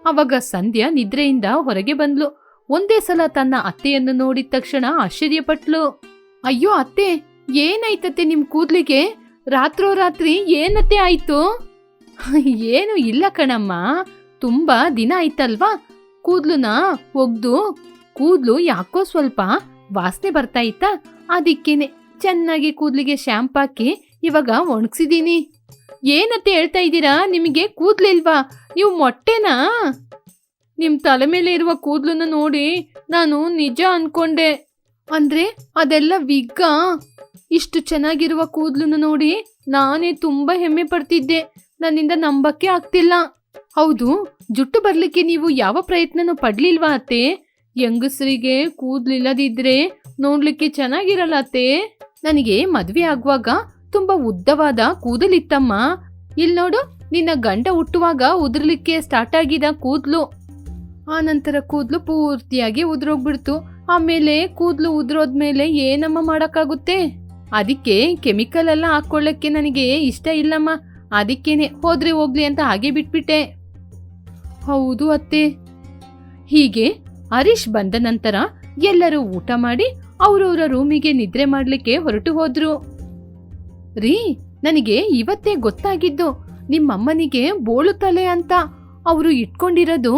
ಅವಾಗ ಸಂಧ್ಯಾ ನಿದ್ರೆಯಿಂದ ಹೊರಗೆ ಬಂದ್ಲು. ಒಂದೇ ಸಲ ತನ್ನ ಅತ್ತೆಯನ್ನು ನೋಡಿದ ತಕ್ಷಣ ಆಶ್ಚರ್ಯಪಟ್ಲು. ಅಯ್ಯೋ ಅತ್ತೆ, ಏನಾಯ್ತತ್ತೆ ನಿಮ್ ಕೂದ್ಲಿಗೆ? ರಾತ್ರೋರಾತ್ರಿ ಏನತ್ತೆ ಆಯ್ತು? ಏನು ಇಲ್ಲ ಕಣಮ್ಮ, ತುಂಬಾ ದಿನ ಆಯ್ತಲ್ವಾ? ಕೂದ್ಲುನ ಒಗ್ದು ಕೂದ್ಲು ಯಾಕೋ ಸ್ವಲ್ಪ ವಾಸನೆ ಬರ್ತಾ ಇತ್ತಾ? ಅದಕ್ಕೇನೆ ಚೆನ್ನಾಗಿ ಕೂದ್ಲಿಗೆ ಶಾಂಪ್ ಹಾಕಿ ಇವಾಗ ಒಣಗ್ಸಿದೀನಿ. ಏನತ್ತೆ ಹೇಳ್ತಾ ಇದ್ದೀರಾ? ನಿಮಗೆ ಕೂದ್ಲಿಲ್ವಾ? ನೀವು ಮೊಟ್ಟೆನಾ? ನಿಮ್ಮ ತಲೆ ಮೇಲೆ ಇರುವ ಕೂದ್ಲನ್ನ ನೋಡಿ ನಾನು ನಿಜ ಅನ್ಕೊಂಡೆ. ಅಂದ್ರೆ ಅದೆಲ್ಲ ವಿಗ್ಗ? ಇಷ್ಟು ಚೆನ್ನಾಗಿರುವ ಕೂದ್ಲನ್ನ ನೋಡಿ ನಾನೇ ತುಂಬಾ ಹೆಮ್ಮೆ ಪಡ್ತಿದ್ದೆ. ನನ್ನಿಂದ ನಂಬಕ್ಕೆ ಆಗ್ತಿಲ್ಲ. ಹೌದು, ಜುಟ್ಟು ಬರ್ಲಿಕ್ಕೆ ನೀವು ಯಾವ ಪ್ರಯತ್ನನೂ ಪಡ್ಲಿಲ್ವಾ ಅತ್ತೆ? ಹೆಂಗಸರಿಗೆ ಕೂದ್ಲಿಲ್ಲದಿದ್ರೆ ನೋಡ್ಲಿಕ್ಕೆ ಚೆನ್ನಾಗಿರಲ್ಲ ಅತ್ತೆ. ನನಗೆ ಮದ್ವೆ ಆಗುವಾಗ ತುಂಬಾ ಉದ್ದವಾದ ಕೂದಲಿತ್ತಮ್ಮ. ಇಲ್ ನೋಡು, ನಿನ್ನ ಗಂಡ ಹುಟ್ಟುವಾಗ ಉದುರ್ಲಿಕ್ಕೆ ಸ್ಟಾರ್ಟ್ ಆಗಿದ ಕೂದ್ಲು. ಆ ನಂತರ ಕೂದ್ಲು ಪೂರ್ತಿಯಾಗಿ ಉದುರೋಗ್ಬಿಡ್ತು. ಆಮೇಲೆ ಕೂದ್ಲು ಉದುರೋದ್ಮೇಲೆ ಏನಮ್ಮ ಮಾಡಕ್ಕಾಗುತ್ತೆ? ಅದಕ್ಕೆ ಕೆಮಿಕಲ್ ಎಲ್ಲ ಹಾಕೊಳ್ಳಕ್ಕೆ ನನಗೆ ಇಷ್ಟ ಇಲ್ಲಮ್ಮ. ಅದಕ್ಕೇನೆ ಹೋದ್ರೆ ಹೋಗ್ಲಿ ಅಂತ ಹಾಗೆ ಬಿಟ್ಬಿಟ್ಟೆ. ಹೌದು ಅತ್ತೆ. ಹೀಗೆ ಹರೀಶ್ ಬಂದ ನಂತರ ಎಲ್ಲರೂ ಊಟ ಮಾಡಿ ಅವರವರ ರೂಮಿಗೆ ನಿದ್ರೆ ಮಾಡ್ಲಿಕ್ಕೆ ಹೊರಟು ಹೋದ್ರು. ರೀ, ನನಗೆ ಇವತ್ತೇ ಗೊತ್ತಾಗಿದ್ದು, ನಿಮ್ಮಮ್ಮನಿಗೆ ಬೋಳು ತಲೆ ಅಂತ. ಅವರು ಇಟ್ಕೊಂಡಿರೋದು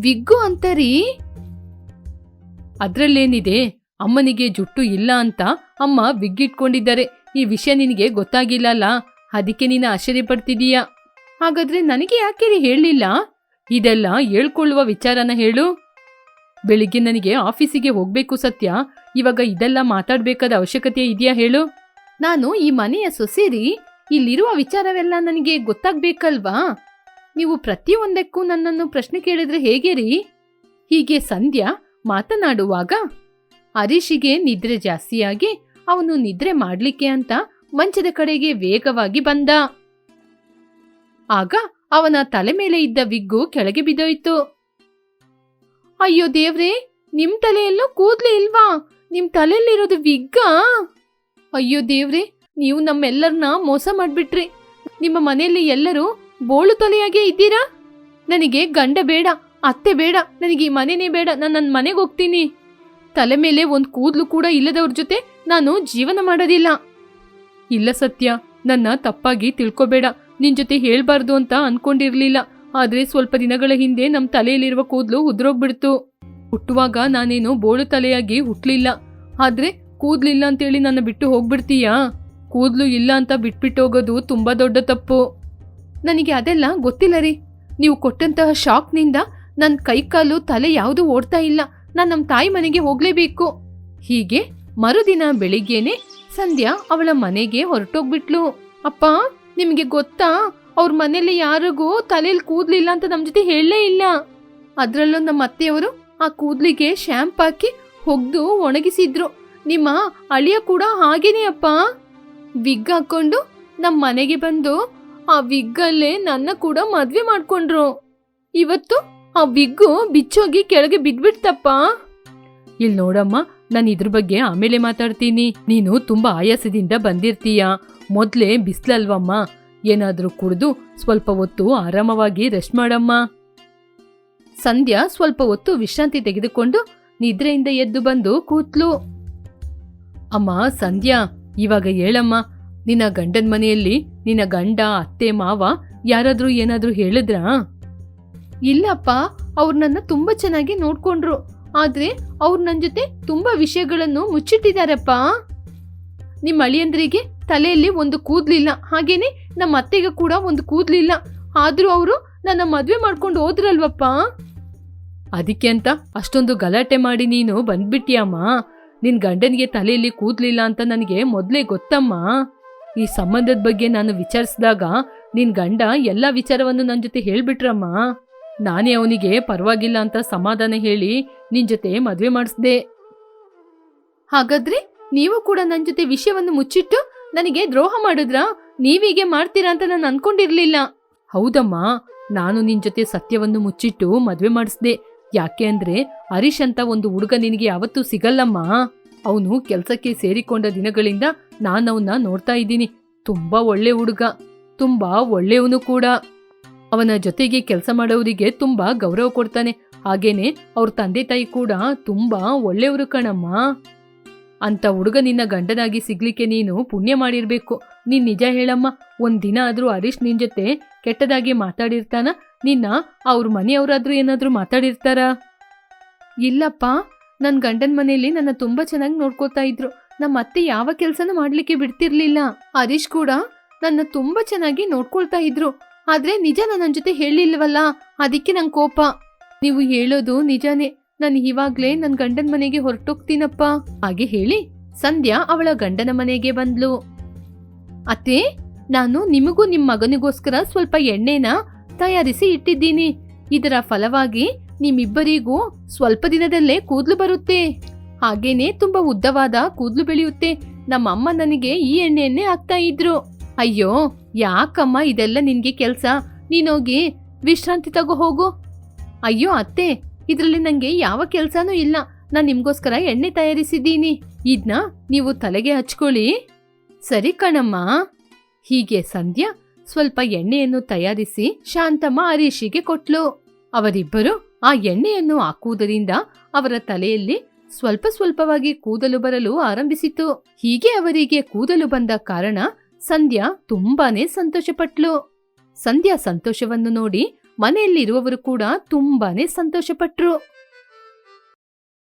ವಿಗ್ಗು ಅಂತ ರೀ. ಅದ್ರಲ್ಲೇನಿದೆ, ಅಮ್ಮನಿಗೆ ಜುಟ್ಟು ಇಲ್ಲ ಅಂತ ಅಮ್ಮ ವಿಗ್ ಇಟ್ಕೊಂಡಿದ್ದಾರೆ ಈ ವಿಷಯ ನಿನಗೆ ಗೊತ್ತಾಗಿಲ್ಲಲ್ಲ, ಅದಕ್ಕೆ ನೀನು ಆಶ್ಚರ್ಯ ಪಡ್ತಿದೀಯ. ಹಾಗಾದ್ರೆ ನನಗೆ ಯಾಕೆ ಹೇಳಲಿಲ್ಲ ಇದೆಲ್ಲ ಹೇಳ್ಕೊಳ್ಳುವ ವಿಚಾರನ ಹೇಳು. ಬೆಳಿಗ್ಗೆ ನನಗೆ ಆಫೀಸಿಗೆ ಹೋಗ್ಬೇಕು ಸತ್ಯ. ಇವಾಗ ಇದೆಲ್ಲ ಮಾತಾಡ್ಬೇಕಾದ ಅವಶ್ಯಕತೆ ಇದೆಯಾ ಹೇಳು? ನಾನು ಈ ಮನೆಯ ಸೊಸೇರಿ, ಇಲ್ಲಿರುವ ವಿಚಾರವೆಲ್ಲ ನನಗೆ ಗೊತ್ತಾಗ್ಬೇಕಲ್ವಾ? ನೀವು ಪ್ರತಿಯೊಂದಕ್ಕೂ ನನ್ನನ್ನು ಪ್ರಶ್ನೆ ಕೇಳಿದ್ರೆ ಹೇಗೆ ರೀ ಹೀಗೆ ಸಂಧ್ಯಾ ಮಾತನಾಡುವಾಗ, ಹರೀಶಿಗೆ ನಿದ್ರೆ ಜಾಸ್ತಿಯಾಗಿ ಅವನು ನಿದ್ರೆ ಮಾಡ್ಲಿಕ್ಕೆ ಅಂತ ಮಂಚದ ಕಡೆಗೆ ವೇಗವಾಗಿ ಬಂದ. ಆಗ ಅವನ ತಲೆ ಮೇಲೆ ಇದ್ದ ವಿಗ್ಗು ಕೆಳಗೆ ಬಿದ್ದೋಯ್ತು. ಅಯ್ಯೋ ದೇವ್ರೆ, ನಿಮ್ ತಲೆಯಲ್ಲೂ ಕೂದ್ಲೇ ಇಲ್ವಾ? ನಿಮ್ ತಲೆಯಲ್ಲಿರೋದು ವಿಗ್ಗಾ? ಅಯ್ಯೋ ದೇವ್ರೆ, ನೀವು ನಮ್ಮೆಲ್ಲರನ್ನ ಮೋಸ ಮಾಡ್ಬಿಟ್ರಿ. ನಿಮ್ಮ ಮನೆಯಲ್ಲಿ ಎಲ್ಲರೂ ಬೋಳು ತಲೆಯಾಗೇ ಇದ್ದೀರಾ? ನನಗೆ ಗಂಡ ಬೇಡ, ಅತ್ತೆ ಬೇಡ, ನನಗೆ ಈ ಮನೆನೇ ಬೇಡ, ನಾನು ನನ್ನ ಮನೆಗೆ ಹೋಗ್ತೀನಿ. ತಲೆ ಮೇಲೆ ಒಂದು ಕೂದಲು ಕೂಡ ಇಲ್ಲದವ್ರ ಜೊತೆ ನಾನು ಜೀವನ ಮಾಡೋದಿಲ್ಲ. ಇಲ್ಲ ಸತ್ಯ, ನನ್ನ ತಪ್ಪಾಗಿ ತಿಳ್ಕೊಬೇಡ, ನಿನ್ ಜೊತೆ ಹೇಳಬಾರ್ದು ಅಂತ ಅನ್ಕೊಂಡಿರ್ಲಿಲ್ಲ. ಆದ್ರೆ ಸ್ವಲ್ಪ ದಿನಗಳ ಹಿಂದೆ ನಮ್ಮ ತಲೆಯಲ್ಲಿರುವ ಕೂದಲು ಉದ್ರೋಗ್ಬಿಡ್ತು. ಹುಟ್ಟುವಾಗ ನಾನೇನು ಬೋಳು ತಲೆಯಾಗಿ ಹುಟ್ಲಿಲ್ಲ. ಆದ್ರೆ ಕೂದ್ಲಿಲ್ಲ ಅಂತೇಳಿ ನನ್ನ ಬಿಟ್ಟು ಹೋಗ್ಬಿಡ್ತೀಯಾ? ಕೂದ್ಲು ಇಲ್ಲ ಅಂತ ಬಿಟ್ಬಿಟ್ಟು ಹೋಗೋದು ತುಂಬಾ ದೊಡ್ಡ ತಪ್ಪು. ನನಗೆ ಅದೆಲ್ಲ ಗೊತ್ತಿಲ್ಲ ರೀ. ನೀವು ಕೊಟ್ಟಂತಹ ಶಾಕ್ನಿಂದ ನನ್ನ ಕೈಕಾಲು ತಲೆ ಯಾವುದೂ ಓಡ್ತಾ ಇಲ್ಲ. ನಾನು ನಮ್ಮ ತಾಯಿ ಮನೆಗೆ ಹೋಗಲೇಬೇಕು. ಹೀಗೆ ಮರುದಿನ ಬೆಳಿಗ್ಗೆನೆ ಸಂಧ್ಯಾ ಅವಳ ಮನೆಗೆ ಹೊರಟೋಗ್ಬಿಟ್ಲು. ಅಪ್ಪ, ನಿಮಗೆ ಗೊತ್ತಾ? ಅವ್ರ ಮನೇಲಿ ಯಾರಿಗೂ ತಲೆಯಲ್ಲಿ ಕೂದ್ಲಿಲ್ಲ ಅಂತ ನಮ್ಮ ಜೊತೆ ಹೇಳಲೇ ಇಲ್ಲ. ಅದರಲ್ಲೂ ನಮ್ಮ ಅತ್ತೆಯವರು ಆ ಕೂದ್ಲಿಗೆ ಶ್ಯಾಂಪ್ ಹಾಕಿ ಹೊಗ್ದು ಒಣಗಿಸಿದ್ರು. ನಿಮ್ಮ ಅಳಿಯ ಕೂಡ ಹಾಗೇನೆ ಅಪ್ಪ. ವಿಗ್ ಹಾಕೊಂಡು ನಮ್ಮ ಮನೆಗೆ ಬಂದು ಆ ವಿಗ್ಗಲ್ಲೇ ನನ್ನ ಕೂಡ ಮದ್ವೆ ಮಾಡ್ಕೊಂಡ್ರು. ಇವತ್ತು ಆ ವಿಗ್ಗು ಬಿಚ್ಚೋಗಿ ಕೆಳಗೆ ಬಿದ್ಬಿಡ್ತಪ್ಪ. ಇಲ್ಲಿ ನೋಡಮ್ಮ, ನಾನು ಇದ್ರ ಬಗ್ಗೆ ಆಮೇಲೆ ಮಾತಾಡ್ತೀನಿ. ನೀನು ತುಂಬಾ ಆಯಾಸದಿಂದ ಬಂದಿರ್ತೀಯ. ಮೊದ್ಲೇ ಬಿಸ್ಲಲ್ವಮ್ಮ? ಏನಾದ್ರೂ ಕುಡಿದು ಸ್ವಲ್ಪ ಹೊತ್ತು ಆರಾಮವಾಗಿ ರೆಸ್ಟ್ ಮಾಡಮ್ಮ. ಸಂಧ್ಯಾ ಸ್ವಲ್ಪ ಹೊತ್ತು ವಿಶ್ರಾಂತಿ ತೆಗೆದುಕೊಂಡು ನಿದ್ರೆಯಿಂದ ಎದ್ದು ಬಂದು ಕೂತ್ಲು. ಅಮ್ಮ, ಸಂಧ್ಯಾ, ಇವಾಗ ಹೇಳಮ್ಮ, ನಿನ್ನ ಗಂಡನ ಮನೆಯಲ್ಲಿ ನಿನ್ನ ಗಂಡ, ಅತ್ತೆ, ಮಾವ ಯಾರಾದರೂ ಏನಾದರೂ ಹೇಳಿದ್ರಾ? ಇಲ್ಲಪ್ಪ, ಅವ್ರು ನನ್ನ ತುಂಬಾ ಚೆನ್ನಾಗಿ ನೋಡ್ಕೊಂಡ್ರು. ಆದ್ರೆ ಅವ್ರು ನನ್ನ ಜೊತೆ ತುಂಬಾ ವಿಷಯಗಳನ್ನು ಮುಚ್ಚಿಟ್ಟಿದಾರಪ್ಪ. ನಿಮ್ಮ ಅಳಿಯಂದ್ರಿಗೆ ತಲೆಯಲ್ಲಿ ಒಂದು ಕೂದ್ಲಿಲ್ಲ, ಹಾಗೇನೆ ನಮ್ಮ ಅತ್ತೆಗೆ ಕೂಡ ಒಂದು ಕೂದ್ಲಿಲ್ಲ. ಆದರೂ ಅವರು ನನ್ನ ಮದುವೆ ಮಾಡ್ಕೊಂಡು ಹೋದ್ರಲ್ವಪ್ಪ? ಅದಕ್ಕೆ ಅಂತ ಅಷ್ಟೊಂದು ಗಲಾಟೆ ಮಾಡಿ ನೀನು ಬಂದ್ಬಿಟ್ಟಿಯಮ್ಮ ನಿನ್ ಗಂಡನಿಗೆ ತಲೆಯಲ್ಲಿ ಕೂದ್ಲಿಲ್ಲ ಅಂತ ನನಗೆ ಮೊದಲೇ ಗೊತ್ತಮ್ಮ. ಈ ಸಂಬಂಧದ ಬಗ್ಗೆ ನಾನು ವಿಚಾರಿಸಿದಾಗ ನಿನ್ ಗಂಡ ಎಲ್ಲ ವಿಚಾರವನ್ನು ನನ್ನ ಜೊತೆ ಹೇಳ್ಬಿಟ್ರಮ್ಮ. ನಾನೇ ಅವನಿಗೆ ಪರವಾಗಿಲ್ಲ ಅಂತ ಸಮಾಧಾನ ಹೇಳಿ ನಿನ್ ಜೊತೆ ಮದುವೆ ಮಾಡಿಸ್ದೆ. ಹಾಗಾದ್ರೆ ನೀವು ಕೂಡ ನನ್ನ ಜೊತೆ ವಿಷಯವನ್ನು ಮುಚ್ಚಿಟ್ಟು ನನಗೆ ದ್ರೋಹ ಮಾಡಿದ್ರಾ? ನೀವೀಗೆ ಮಾಡ್ತೀರಾ ಅಂತ ನಾನು ಅನ್ಕೊಂಡಿರ್ಲಿಲ್ಲ. ಹೌದಮ್ಮ, ನಾನು ನಿನ್ ಜೊತೆ ಸತ್ಯವನ್ನು ಮುಚ್ಚಿಟ್ಟು ಮದ್ವೆ ಮಾಡಿಸ್ದೆ. ಯಾಕೆ ಅಂದ್ರೆ ಹರೀಶ್ ಅಂತ ಒಂದು ಹುಡುಗ ನಿನಗೆ ಯಾವತ್ತೂ ಸಿಗಲ್ಲಮ್ಮ. ಅವನು ಕೆಲಸಕ್ಕೆ ಸೇರಿಕೊಂಡ ದಿನಗಳಿಂದ ನಾನು ಅವನ್ನ ನೋಡ್ತಾ ಇದ್ದೀನಿ. ತುಂಬಾ ಒಳ್ಳೆ ಹುಡುಗ, ತುಂಬಾ ಒಳ್ಳೆಯವನು ಕೂಡ. ಅವನ ಜೊತೆಗೆ ಕೆಲಸ ಮಾಡೋರಿಗೆ ತುಂಬಾ ಗೌರವ ಕೊಡ್ತಾನೆ. ಹಾಗೇನೆ ಅವ್ರ ತಂದೆ ತಾಯಿ ಕೂಡ ತುಂಬಾ ಒಳ್ಳೆಯವರು ಕಣಮ್ಮ. ಅಂತ ಹುಡುಗ ನಿನ್ನ ಗಂಡನಾಗಿ ಸಿಗ್ಲಿಕ್ಕೆ ನೀನು ಪುಣ್ಯ ಮಾಡಿರ್ಬೇಕು. ನೀನ್ ನಿಜ ಹೇಳಮ್ಮ ಒಂದ್ ದಿನ ಆದ್ರೂ ಹರೀಶ್ ನಿನ್ ಜೊತೆ ಕೆಟ್ಟದಾಗಿ ಮಾತಾಡಿರ್ತಾನ, ನಿನ್ನ ಅವ್ರ ಮನೆಯವರಾದ್ರೂ ಏನಾದ್ರೂ ಮಾತಾಡಿರ್ತಾರ? ಇಲ್ಲಪ್ಪ, ನನ್ ಗಂಡನ ಮನೆಯಲ್ಲಿ ನನ್ನ ತುಂಬಾ ಚೆನ್ನಾಗಿ ನೋಡ್ಕೋತಾ ಇದ್ರು. ನಮ್ಮ ಅತ್ತೆ ಯಾವ ಕೆಲ್ಸನೂ ಮಾಡ್ಲಿಕ್ಕೆ ಬಿಡ್ತಿರ್ಲಿಲ್ಲ. ಹರೀಶ್ ಕೂಡ ನನ್ನ ತುಂಬಾ ಚೆನ್ನಾಗಿ ನೋಡ್ಕೊಳ್ತಾ ಇದ್ರು. ಆದ್ರೆ ನಿಜ ನನ್ನ ಜೊತೆ ಹೇಳಿಲ್ವಲ್ಲ, ಅದಕ್ಕೆ ನಂಗೆ ಕೋಪ. ನೀವು ಹೇಳೋದು ನಿಜಾನೇ. ನಾನು ಇವಾಗ್ಲೇ ನನ್ನ ಗಂಡನ ಮನೆಗೆ ಹೊರಟೋಗ್ತೀನಪ್ಪ. ಹಾಗೆ ಹೇಳಿ, ಸಂಧ್ಯಾ ಅವಳ ಗಂಡನ ಮನೆಗೆ ಬಂದ್ಲು. ಅತ್ತೆ, ನಾನು ನಿಮಗೂ ನಿಮ್ಮ ಮಗನಿಗೋಸ್ಕರ ಸ್ವಲ್ಪ ಎಣ್ಣೆನ ತಯಾರಿಸಿ ಇಟ್ಟಿದ್ದೀನಿ. ಇದರ ಫಲವಾಗಿ ನಿಮ್ಮಿಬ್ಬರಿಗೂ ಸ್ವಲ್ಪ ದಿನದಲ್ಲೇ ಕೂದಲು ಬರುತ್ತೆ. ಹಾಗೇನೆ ತುಂಬಾ ಉದ್ದವಾದ ಕೂದಲು ಬೆಳೆಯುತ್ತೆ. ನಮ್ಮಮ್ಮ ನನಗೆ ಈ ಎಣ್ಣೆಯನ್ನೇ ಹಾಕ್ತಾ ಇದ್ರು. ಅಯ್ಯೋ, ಯಾಕಮ್ಮ ಇದೆಲ್ಲ ನಿನ್ಗೆ ಕೆಲ್ಸ? ನೀನೋಗಿ ವಿಶ್ರಾಂತಿ ತಗೋ ಹೋಗು. ಅಯ್ಯೋ, ಅತ್ತೆ, ಇದರಲ್ಲಿ ನಂಗೆ ಯಾವ ಕೆಲ್ಸನೂ ಇಲ್ಲ. ನಾನ್ ನಿಮ್ಗೋಸ್ಕರ ಎಣ್ಣೆ ತಯಾರಿಸಿದ್ದೀನಿ. ಇದ್ನ ನೀವು ತಲೆಗೆ ಹಚ್ಕೊಳ್ಳಿ. ಸರಿ ಕಣಮ್ಮ. ಹೀಗೆ ಸಂಧ್ಯಾ ಸ್ವಲ್ಪ ಎಣ್ಣೆಯನ್ನು ತಯಾರಿಸಿ ಶಾಂತಮ್ಮ ಹರೀಶಿಗೆ ಕೊಟ್ಲು. ಅವರಿಬ್ಬರು ಆ ಎಣ್ಣೆಯನ್ನು ಹಾಕುವುದರಿಂದ ಅವರ ತಲೆಯಲ್ಲಿ ಸ್ವಲ್ಪ ಸ್ವಲ್ಪವಾಗಿ ಕೂದಲು ಬರಲು ಆರಂಭಿಸಿತು ಹೀಗೆ ಅವರಿಗೆ ಕೂದಲು ಬಂದ ಕಾರಣ ಸಂಧ್ಯಾ ತುಂಬಾನೇ ಸಂತೋಷಪಟ್ಲು. ಸಂಧ್ಯಾ ಸಂತೋಷವನ್ನು ನೋಡಿ ಮನೆಯಲ್ಲಿರುವವರು ಕೂಡ ತುಂಬಾನೇ ಸಂತೋಷಪಟ್ರು.